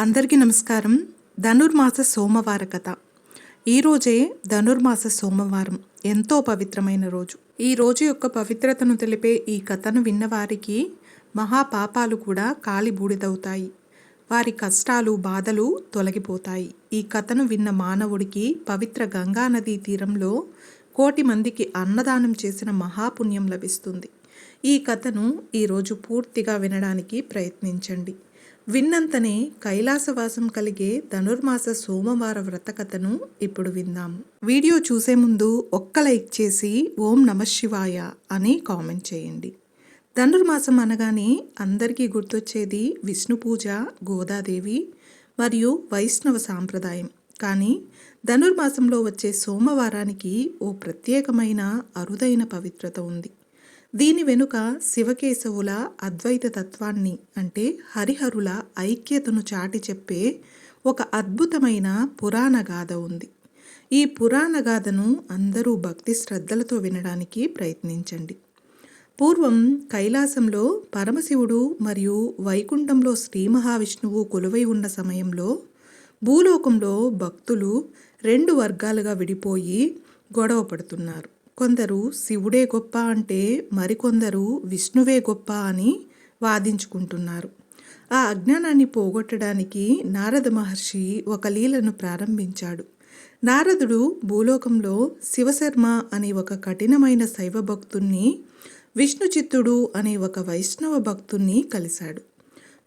అందరికీ నమస్కారం. ధనుర్మాస సోమవార కథ. ఈరోజే ధనుర్మాస సోమవారం. ఎంతో పవిత్రమైన రోజు. ఈ రోజు యొక్క పవిత్రతను తెలిపే ఈ కథను విన్నవారికి మహాపాపాలు కూడా కాలిబూడిదవుతాయి. వారి కష్టాలు బాధలు తొలగిపోతాయి. ఈ కథను విన్న మానవుడికి పవిత్ర గంగానదీ తీరంలో కోటి మందికి అన్నదానం చేసిన మహాపుణ్యం లభిస్తుంది. ఈ కథను ఈరోజు పూర్తిగా వినడానికి ప్రయత్నించండి. విన్నంతనే కైలాసవాసం కలిగే ధనుర్మాస సోమవార వ్రత కథను ఇప్పుడు విందాం. వీడియో చూసే ముందు ఒక్క లైక్ చేసి ఓం నమ శివాయ అని కామెంట్ చేయండి. ధనుర్మాసం అనగానే అందరికీ గుర్తొచ్చేది విష్ణు పూజ గోదాదేవి మరియు వైష్ణవ సాంప్రదాయం. కానీ ధనుర్మాసంలో వచ్చే సోమవారానికి ఓ ప్రత్యేకమైన అరుదైన పవిత్రత ఉంది. దీని వెనుక శివకేశవుల అద్వైత తత్వాన్ని అంటే హరిహరుల ఐక్యతను చాటి చెప్పే ఒక అద్భుతమైన పురాణ గాథ ఉంది. ఈ పురాణ గాథను అందరూ భక్తి శ్రద్ధలతో వినడానికి ప్రయత్నించండి. పూర్వం కైలాసంలో పరమశివుడు మరియు వైకుంఠంలో శ్రీ మహావిష్ణువు కొలువై ఉన్న సమయంలో భూలోకంలో భక్తులు రెండు వర్గాలుగా విడిపోయి గొడవ పడుతున్నారు కొందరు శివుడే గొప్ప అంటే మరికొందరు విష్ణువే గొప్ప అని వాదించుకుంటున్నారు. ఆ అజ్ఞానాన్ని పోగొట్టడానికి నారద మహర్షి ఒక లీలను ప్రారంభించాడు. నారదుడు భూలోకంలో శివశర్మ అనే ఒక కఠినమైన శైవ భక్తుణ్ణి విష్ణు చిత్తుడు అనే ఒక వైష్ణవ భక్తుణ్ణి కలిశాడు.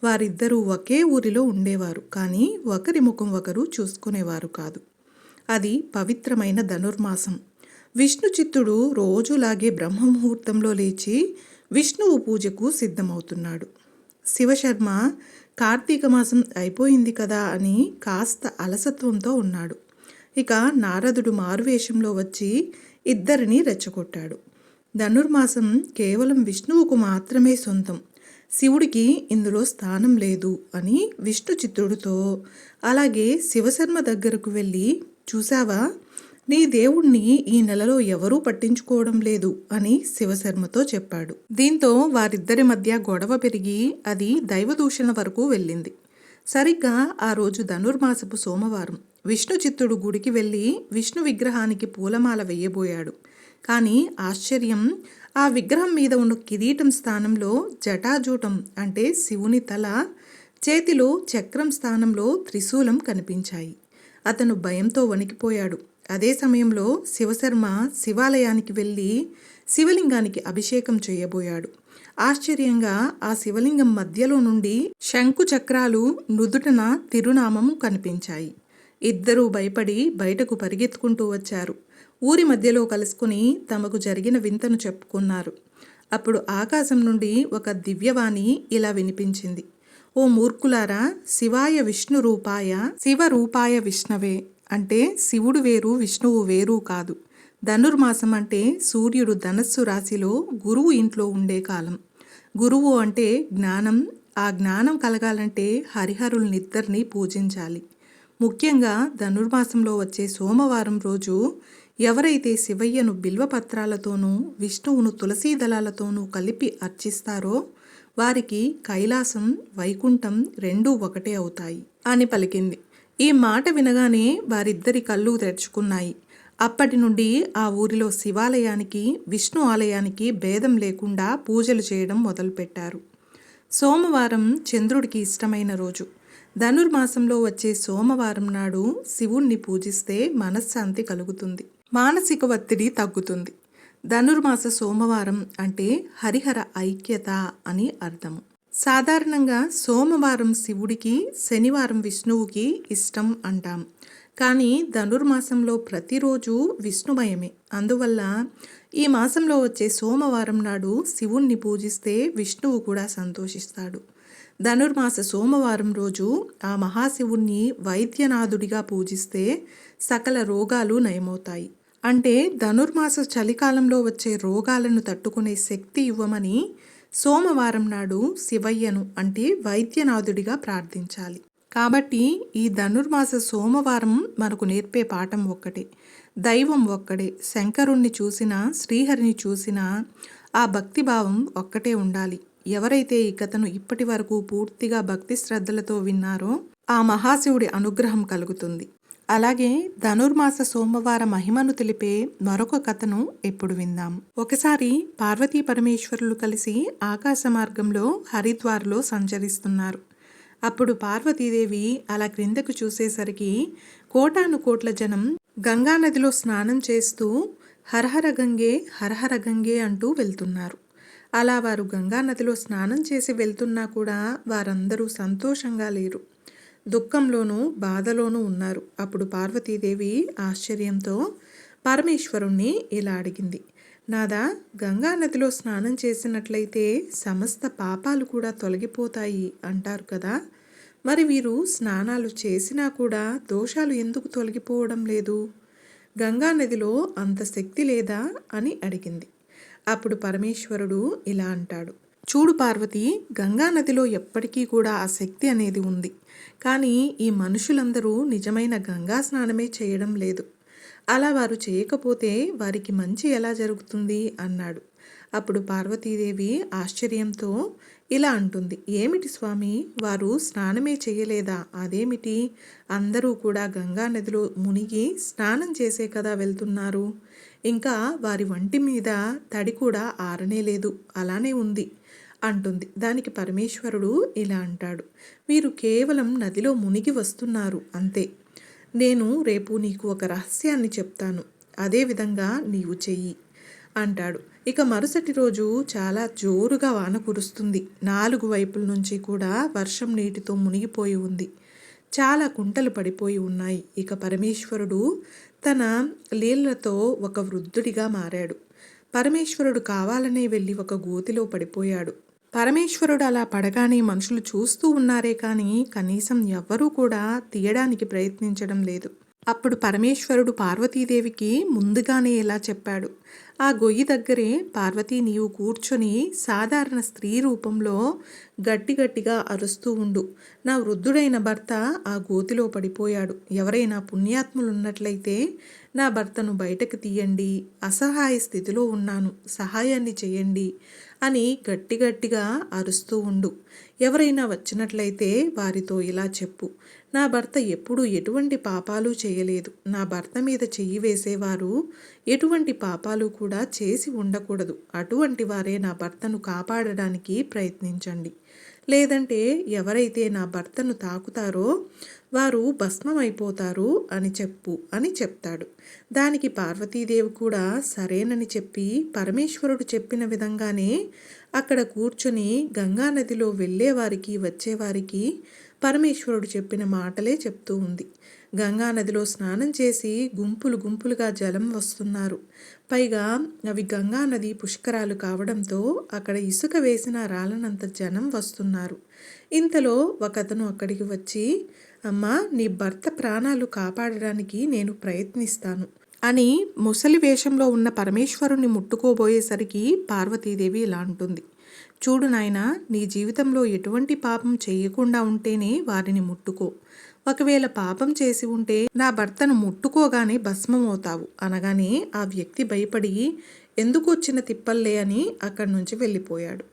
వారిద్దరూ ఒకే ఊరిలో ఉండేవారు కానీ ఒకరి ముఖం ఒకరు చూసుకునేవారు కాదు. అది పవిత్రమైన ధనుర్మాసం. విష్ణు చిత్తుడు రోజులాగే బ్రహ్మముహూర్తంలో లేచి విష్ణువు పూజకు సిద్ధమవుతున్నాడు. శివశర్మ కార్తీక మాసం అయిపోయింది కదా అని కాస్త అలసత్వంతో ఉన్నాడు. ఇక నారదుడు మారువేషంలో వచ్చి ఇద్దరిని రెచ్చగొట్టాడు. ధనుర్మాసం కేవలం విష్ణువుకు మాత్రమే సొంతం. శివుడికి ఇందులో స్థానం లేదు అని విష్ణు చిత్రుడితో అలాగే శివశర్మ దగ్గరకు వెళ్ళి చూసావా నీ దేవుణ్ణి ఈ నెలలో ఎవరూ పట్టించుకోవడం లేదు అని శివశర్మతో చెప్పాడు. దీంతో వారిద్దరి మధ్య గొడవ పెరిగి అది దైవదూషణ వరకు వెళ్ళింది. సరిగ్గా ఆ రోజు ధనుర్మాసపు సోమవారం. విష్ణు చిత్తుడు గుడికి వెళ్ళి విష్ణు విగ్రహానికి పూలమాల వేయబోయాడు. కానీ ఆశ్చర్యం ఆ విగ్రహం మీద ఉన్న కిరీటం స్థానంలో జటాజూటం అంటే శివుని తల చేతిలో చక్రం స్థానంలో త్రిశూలం కనిపించాయి. అతను భయంతో వణికిపోయాడు. అదే సమయంలో శివశర్మ శివాలయానికి వెళ్ళి శివలింగానికి అభిషేకం చేయబోయాడు. ఆశ్చర్యంగా ఆ శివలింగం మధ్యలో నుండి శంకు చక్రాలు నుదుటన తిరునామం కనిపించాయి. ఇద్దరూ భయపడి బయటకు పరిగెత్తుకుంటూ వచ్చారు. ఊరి మధ్యలో కలుసుకుని తమకు జరిగిన వింతను చెప్పుకున్నారు. అప్పుడు ఆకాశం నుండి ఒక దివ్యవాణి ఇలా వినిపించింది. ఓ మూర్ఖులారా శివాయ విష్ణు రూపాయ శివ రూపాయ విష్ణవే అంటే శివుడు వేరు విష్ణువు వేరు కాదు. ధనుర్మాసం అంటే సూర్యుడు ధనస్సు రాశిలో గురువు ఇంట్లో ఉండే కాలం. గురువు అంటే జ్ఞానం. ఆ జ్ఞానం కలగాలంటే హరిహరులనిద్దరినీ పూజించాలి. ముఖ్యంగా ధనుర్మాసంలో వచ్చే సోమవారం రోజు ఎవరైతే శివయ్యను బిల్వపత్రాలతోనూ విష్ణువును తులసీ దళాలతోనూ కలిపి అర్చిస్తారో వారికి కైలాసం వైకుంఠం రెండూ ఒకటే అవుతాయి అని పలికింది. ఈ మాట వినగానే వారిద్దరి కళ్ళు తెరుచుకున్నాయి. అప్పటి నుండి ఆ ఊరిలో శివాలయానికి విష్ణు ఆలయానికి భేదం లేకుండా పూజలు చేయడం మొదలుపెట్టారు. సోమవారం చంద్రుడికి ఇష్టమైన రోజు. ధనుర్మాసంలో వచ్చే సోమవారం నాడు శివుణ్ణి పూజిస్తే మనశ్శాంతి కలుగుతుంది. మానసిక ఒత్తిడి తగ్గుతుంది. ధనుర్మాస సోమవారం అంటే హరిహర ఐక్యత అని అర్థము. సాధారణంగా సోమవారం శివుడికి శనివారం విష్ణువుకి ఇష్టం అంటాం. కానీ ధనుర్మాసంలో ప్రతిరోజు విష్ణుమయమే. అందువల్ల ఈ మాసంలో వచ్చే సోమవారం నాడు శివుణ్ణి పూజిస్తే విష్ణువు కూడా సంతోషిస్తాడు. ధనుర్మాస సోమవారం రోజు ఆ మహాశివుణ్ణి వైద్యనాథుడిగా పూజిస్తే సకల రోగాలు నయమవుతాయి. అంటే ధనుర్మాస చలికాలంలో వచ్చే రోగాలను తట్టుకునే శక్తి ఇవ్వమని సోమవారం నాడు శివయ్యను అంటే వైద్యనాథుడిగా ప్రార్థించాలి. కాబట్టి ఈ ధనుర్మాస సోమవారం మనకు నేర్పే పాఠం ఒక్కటే. దైవం ఒక్కడే శంకరుణ్ణి చూసినా శ్రీహరిని చూసినా ఆ భక్తిభావం ఒక్కటే ఉండాలి. ఎవరైతే ఈ కథను ఇప్పటి వరకు పూర్తిగా భక్తి శ్రద్ధలతో విన్నారో ఆ మహాశివుడి అనుగ్రహం కలుగుతుంది. అలాగే ధనుర్మాస సోమవార మహిమను తెలిపే మరొక కథను ఎప్పుడు విందాం. ఒకసారి పార్వతీ పరమేశ్వరులు కలిసి ఆకాశ మార్గంలో హరిద్వార్లో సంచరిస్తున్నారు. అప్పుడు పార్వతీదేవి అలా క్రిందకు చూసేసరికి కోటాను కోట్ల జనం గంగా నదిలో స్నానం చేస్తూ హరహర గంగే హరహర గంగే అంటూ వెళ్తున్నారు. అలా వారు గంగా నదిలో స్నానం చేసి వెళ్తున్నా కూడా వారందరూ సంతోషంగా లేరు. దుఃఖంలోనూ బాధలోనూ ఉన్నారు. అప్పుడు పార్వతీదేవి ఆశ్చర్యంతో పరమేశ్వరుణ్ణి ఇలా అడిగింది. నాదా గంగా నదిలో స్నానం చేసినట్లయితే సమస్త పాపాలు కూడా తొలగిపోతాయి అంటారు కదా. మరి వీరు స్నానాలు చేసినా కూడా దోషాలు ఎందుకు తొలగిపోవడం లేదు? గంగా నదిలో అంత శక్తి లేదా? అని అడిగింది. అప్పుడు పరమేశ్వరుడు ఇలా అంటాడు. చూడు పార్వతి గంగా నదిలో ఎప్పటికీ కూడా ఆ శక్తి అనేది ఉంది. కానీ ఈ మనుషులందరూ నిజమైన గంగా స్నానమే చేయడం లేదు. అలా వారు చేయకపోతే వారికి మంచి ఎలా జరుగుతుంది? అన్నాడు. అప్పుడు పార్వతీదేవి ఆశ్చర్యంతో ఇలా అంటుంది. ఏమిటి స్వామి? వారు స్నానమే చేయలేదా? అదేమిటి? అందరూ కూడా గంగా నదిలో మునిగి స్నానం చేసే కదా వెళ్తున్నారు. ఇంకా వారి వంటి మీద తడి కూడా ఆరనే లేదు. అలానే ఉంది. అంటుంది. దానికి పరమేశ్వరుడు ఇలా అంటాడు. మీరు కేవలం నదిలో మునిగి వస్తున్నారు అంతే. నేను రేపు నీకు ఒక రహస్యాన్ని చెప్తాను. అదేవిధంగా నీవు చెయ్యి అంటాడు. ఇక మరుసటి రోజు చాలా జోరుగా వాన కురుస్తుంది. నాలుగు వైపుల నుంచి కూడా వర్షం నీటితో మునిగిపోయి ఉంది. చాలా కుంటలు పడిపోయి ఉన్నాయి. ఇక పరమేశ్వరుడు తన లీలతో ఒక వృద్ధుడిగా మారాడు. పరమేశ్వరుడు కావాలనే వెళ్ళి ఒక గోతిలో పడిపోయాడు. పరమేశ్వరుడు అలా పడగానే మనుషులు చూస్తూ ఉన్నారే కానీ కనీసం ఎవ్వరూ కూడా తీయడానికి ప్రయత్నించడం లేదు. అప్పుడు పరమేశ్వరుడు పార్వతీదేవికి ముందుగానే ఇలా చెప్పాడు. ఆ గొయ్యి దగ్గరే పార్వతీ నీవు కూర్చొని సాధారణ స్త్రీ రూపంలో గట్టి గట్టిగా అరుస్తూ ఉండు. నా వృద్ధుడైన భర్త ఆ గోతిలో పడిపోయాడు. ఎవరైనా పుణ్యాత్ములున్నట్లయితే నా భర్తను బయటకు తీయండి. అసహాయ స్థితిలో ఉన్నాను. సహాయాన్ని చేయండి అని గట్టి గట్టిగా అరుస్తూ ఉండు. ఎవరైనా వచ్చినట్లయితే వారితో ఇలా చెప్పు. నా భర్త ఎప్పుడూ ఎటువంటి పాపాలు చేయలేదు. నా భర్త మీద చెయ్యి వేసేవారు ఎటువంటి పాపాలు కూడా చేసి ఉండకూడదు. అటువంటి వారే నా భర్తను కాపాడడానికి ప్రయత్నించండి. లేదంటే ఎవరైతే నా భర్తను తాకుతారో వారు భస్మమైపోతారు అని చెప్పు అని చెప్తాడు. దానికి పార్వతీదేవి కూడా సరేనని చెప్పి పరమేశ్వరుడు చెప్పిన విధంగానే అక్కడ కూర్చొని గంగానదిలో వెళ్ళేవారికి వచ్చేవారికి పరమేశ్వరుడు చెప్పిన మాటలే చెప్తూ ఉంది. గంగానదిలో స్నానం చేసి గుంపులు గుంపులుగా జలం వస్తున్నారు. పైగా అవి గంగానది పుష్కరాలు కావడంతో అక్కడ ఇసుక వేసిన రాళ్ళనంత జనం వస్తున్నారు. ఇంతలో ఒకతను అక్కడికి వచ్చి అమ్మా నీ భర్త ప్రాణాలు కాపాడడానికి నేను ప్రయత్నిస్తాను అని ముసలి వేషంలో ఉన్న పరమేశ్వరుణ్ణి ముట్టుకోబోయేసరికి పార్వతీదేవి ఇలా అంటుంది. చూడు నాయనా నీ జీవితంలో ఎటువంటి పాపం చేయకుండా ఉంటేనే వారిని ముట్టుకో. ఒకవేళ పాపం చేసి ఉంటే నా భర్తను ముట్టుకోగానే భస్మమవుతావు. అనగానే ఆ వ్యక్తి భయపడి ఎందుకు వచ్చిన తిప్పల్లే అని అక్కడి నుంచి వెళ్ళిపోయాడు.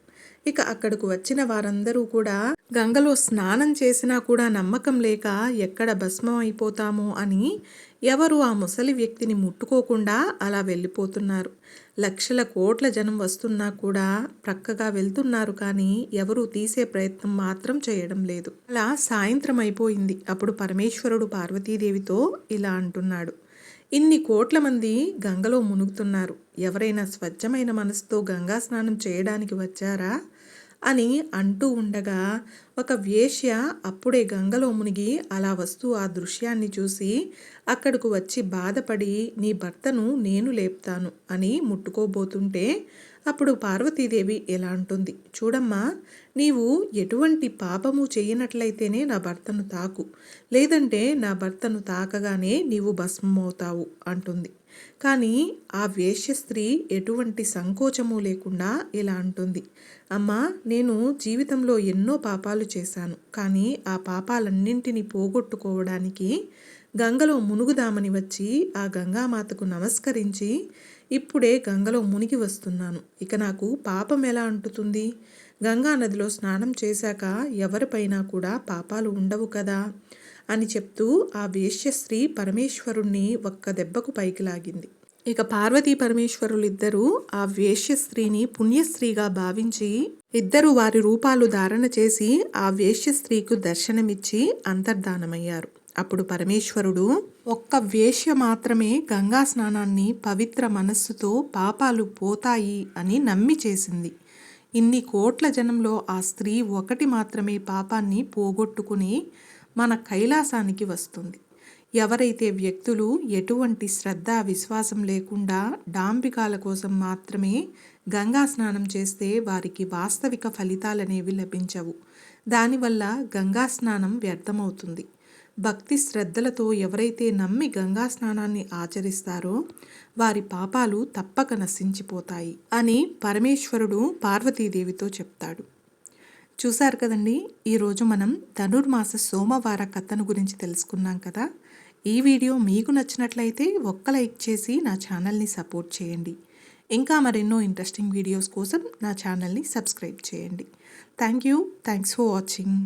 ఇక అక్కడకు వచ్చిన వారందరూ కూడా గంగలో స్నానం చేసినా కూడా నమ్మకం లేక ఎక్కడ భస్మం అయిపోతామో అని ఎవరు ఆ ముసలి వ్యక్తిని ముట్టుకోకుండా అలా వెళ్ళిపోతున్నారు. లక్షల కోట్ల జనం వస్తున్నా కూడా ప్రక్కగా వెళ్తున్నారు కానీ ఎవరు తీసే ప్రయత్నం మాత్రం చేయడం లేదు. అలా సాయంత్రం అయిపోయింది. అప్పుడు పరమేశ్వరుడు పార్వతీదేవితో ఇలా అంటున్నాడు. ఇన్ని కోట్ల మంది గంగలో మునుగుతున్నారు. ఎవరైనా స్వచ్ఛమైన మనసుతో గంగా స్నానం చేయడానికి వచ్చారా? అని అంటూ ఉండగా ఒక వేష్య అప్పుడే గంగలో మునిగి అలా వస్తూ ఆ దృశ్యాన్ని చూసి అక్కడకు వచ్చి బాధపడి నీ భర్తను నేను లేపుతాను అని ముట్టుకోబోతుంటే అప్పుడు పార్వతీదేవి ఎలా అంటుంది చూడమ్మా నీవు ఎటువంటి పాపము చేయనట్లయితేనే నా భర్తను తాకు లేదంటే నా భర్తను తాకగానే నీవు భస్మమవుతావు అంటుంది. కానీ ఆ వేష్య స్త్రీ ఎటువంటి సంకోచము లేకుండా ఇలా అంటుంది. అమ్మా నేను జీవితంలో ఎన్నో పాపాలు చేశాను. కానీ ఆ పాపాలన్నింటినీ పోగొట్టుకోవడానికి గంగలో మునుగుదామని వచ్చి ఆ గంగామాతకు నమస్కరించి ఇప్పుడే గంగలో మునిగి వస్తున్నాను. ఇక నాకు పాపం ఎలా అంటుతుంది? గంగా నదిలో స్నానం చేశాక ఎవరిపైనా కూడా పాపాలు ఉండవు కదా? అని చెప్తూ ఆ వేశ్యశ్రీ స్త్రీ పరమేశ్వరుణ్ణి ఒక్క దెబ్బకు పైకి లాగింది. ఇక పార్వతీ పరమేశ్వరులిద్దరూ ఆ వేశ్య స్త్రీని పుణ్యస్త్రీగా భావించి ఇద్దరు వారి రూపాలు ధారణ చేసి ఆ వేశ్య స్త్రీకు దర్శనమిచ్చి అంతర్ధానమయ్యారు. అప్పుడు పరమేశ్వరుడు ఒక్క వేశ్య మాత్రమే గంగా స్నానాన్ని పవిత్ర మనస్సుతో పాపాలు పోతాయి అని నమ్మి చేసింది. ఇన్ని కోట్ల జనంలో ఆ స్త్రీ ఒకటి మాత్రమే పాపాన్ని పోగొట్టుకుని మన కైలాసానికి వస్తుంది. ఎవరైతే వ్యక్తులు ఎటువంటి శ్రద్ధ విశ్వాసం లేకుండా డాంబికాల కోసం మాత్రమే గంగా స్నానం చేస్తే వారికి వాస్తవిక ఫలితాలనేవి లభించవు. దానివల్ల గంగా స్నానం వ్యర్థమవుతుంది. భక్తి శ్రద్ధలతో ఎవరైతే నమ్మి గంగా స్నానాన్ని ఆచరిస్తారో వారి పాపాలు తప్పక నశించిపోతాయి అని పరమేశ్వరుడు పార్వతీదేవితో చెప్తాడు. చూశారు కదండి? ఈరోజు మనం ధనుర్మాస సోమవార కథను గురించి తెలుసుకున్నాం కదా. ఈ వీడియో మీకు నచ్చినట్లయితే ఒక్క లైక్ చేసి నా ఛానల్ని సపోర్ట్ చేయండి. ఇంకా మరెన్నో ఇంట్రెస్టింగ్ వీడియోస్ కోసం నా ఛానల్ని సబ్స్క్రైబ్ చేయండి. Thank you. Thanks for watching.